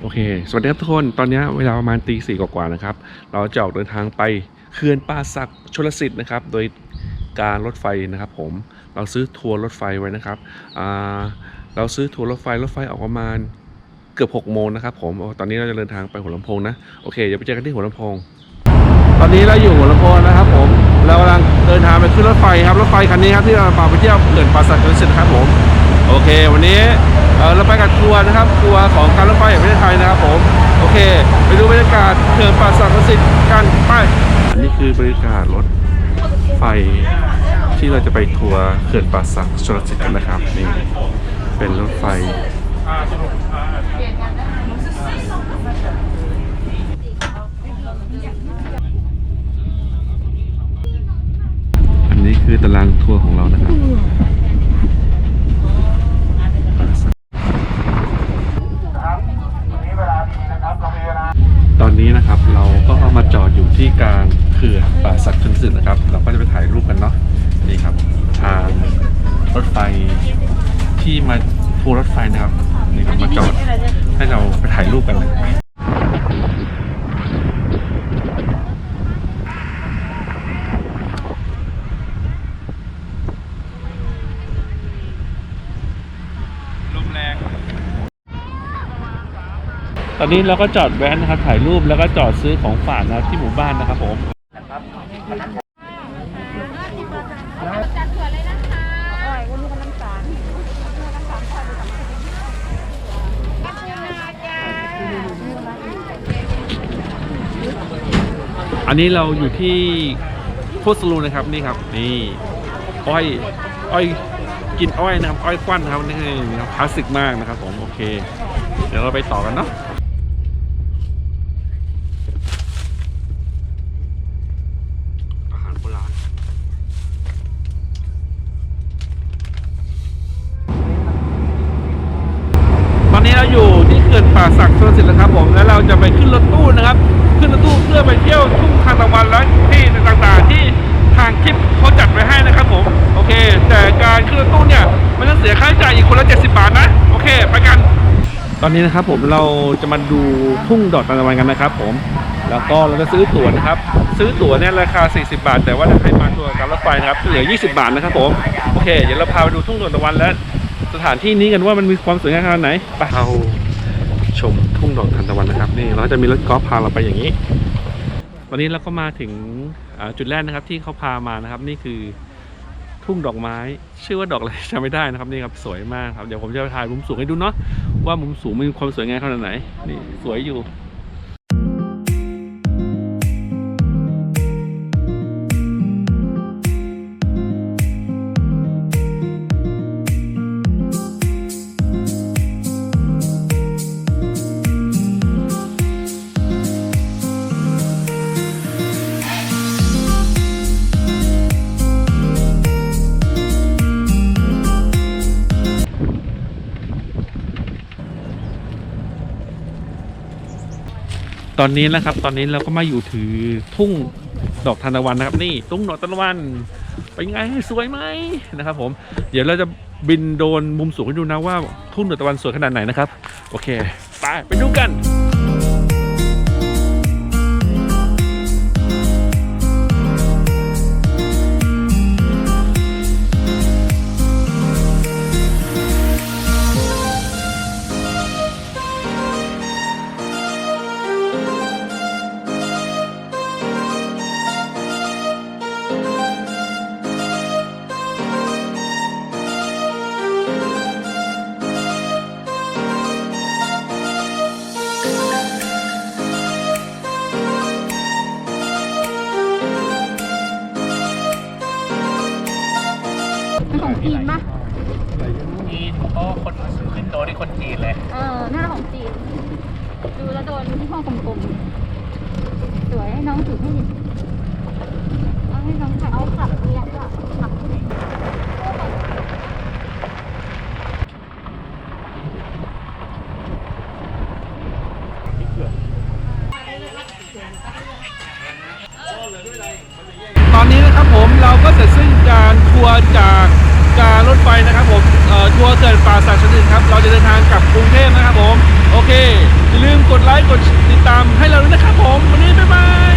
โอเค สวัสดีครับทุกคน ตอนนี้เวลาประมาณตีสี่กว่าๆนะครับ เราจะออกเดินทางไปเขื่อนป่าสักชลสิทธิ์นะครับ โดยการรถไฟนะครับผม เราซื้อทัวร์รถไฟไว้นะครับเราซื้อทัวร์รถไฟ รถไฟออกประมาณเกือบ6โมงนะครับผม ตอนนี้เราจะเดินทางไปหัวลำโพงนะ โอเค เดี๋ยวไปเจอกันที่หัวลำโพง ตอนนี้เราอยู่หัวลำโพงนะครับผม เรากำลังเดินทางไปขึ้นรถไฟครับ รถไฟคันนี้ครับที่เราพาไปเที่ยวเขื่อนป่าสักชลสิทธิ์ครับผม โอเค วันนี้ เราไปกับทัวร์นะครับทัวร์ของการรถไฟแห่งประเทศไทยนะครับผมโอเค ไปดูบรรยากาศเขื่อนป่าสักชลสิทธิ์กันไปนนี้คือบรรยากาศรถไฟที่เราจะไปทัวร์เขื่อนป่าสักชลสิทธิ์กันนะครับนี่เป็นรถไฟอันนี้คือตารางทัวร์ของเรานะครับ ตอนนี้นะครับเราก็มาจอดอยู่ที่กลางเขื่อนป่า สักชนะครับ เราก็จะไปถ่ายรูปกันเนาะนี่ครับ ทางรถไฟที่มาทัวรถไฟนะครับนี่ครับมาจอดให้เราไปถ่ายรูปกันเลยลมแรงตอนนี้เราก็จอดแวะนะครับถ่ายรูปแล้วก็จอดซื้อของฝากนะครับที่หมู่บ้านนะครับผม จัดสวยเลยนะคะอร่อยวันนี้ำลังสารกำลังสารคอดูกับจ้าอันนี้เราอยู่ที่โพสลูนะครับนี่ครับ นี่อ้อยอ้อยกินอ้อยนะครับอ้อยควันนะครับนี่นะครับคลาสสิกมากนะครับผมโอเค เดี๋ยวเราไปต่อกันเนาะอาหารโบราณตอนนี้เราอยู่ที่ เขื่อนป่าสักชลสิทธิ์แล้วครับผมแล้วเราจะไปขึ้นรถตู้นะครับ ขึ้นรถตู้เพื่อไปเที่ยวทุ่งทานตะวันและที่ต่างๆที่ทางคลิปเขาจัดไว้ให้นะครับผมโอเค แต่การขึ้นรถตู้เนี่ยมันต้องเสียค่าใช้จ่ายอีกคนละ 70 บาทนะ โอเค ไปกัน ตอนนี้นะครับผมเราจะมาดูทุ่งดอกทานตะวันกันนะครับผมแล้วก็เราจะซื้อตั๋วนะครับ ซื้อตั๋วเนี่ยราคา 40 บาท แต่ว่าถ้าใครมาทัวการรถไฟนะครับเหลือ 20 บาทนะครับผมโอเค เดี๋ยวเราพาไปดูทุ่งดอกทานตะวันและสถานที่นี้กันว่ามันมีความสวยงามขนาดไหนไปเรา ชมทุ่งดอกทานตะวันนะครับ นี่เราจะมีรถกอล์ฟพาเราไปอย่างนี้ วันนี้เราก็มาถึงจุดแรกนะครับ ที่เขาพามานะครับ นี่คือทุ่งดอกไม้ ชื่อว่าดอกอะไรจำไม่ได้นะครับนี่ครับสวยมากครับเดี๋ยวผมจะไปถ่ายมุมสูงให้ดูเนาะว่ามุมสูงมีความสวยงามขนาดไหนนี่สวยอยู่ ตอนนี้นะครับ ตอนนี้เราก็มาอยู่ถือทุ่งดอกทานตะวันนะครับ นี่ทุ่งดอกทานตะวันเป็นไงสวยไหมนะครับ ผม เดี๋ยวเราจะบินโดนมุมสูงให้ดูนะว่าทุ่งดอกทานตะวันสวยขนาดไหนนะครับ โอเค ไปไปดูกัน คนขึ้นโตนี่คนจีนเลย เออน่าจะของจีน ดูแล้วโดนที่ห้องกลมๆ สวยให้น้องถือให้ดิเอาให้น้องขับเอาขับเรียนก็ขับตอนนี้นะครับผมเราก็เสร็จสิ้นการทัวร์จากการรถไฟ ษัทชนิดครับ เราจะเดินทางกลับกรุงเทพนะครับผม โอเค อย่าลืมกดไลค์ กดติดตามให้เราด้วยนะครับผม วันนี้บ๊ายบาย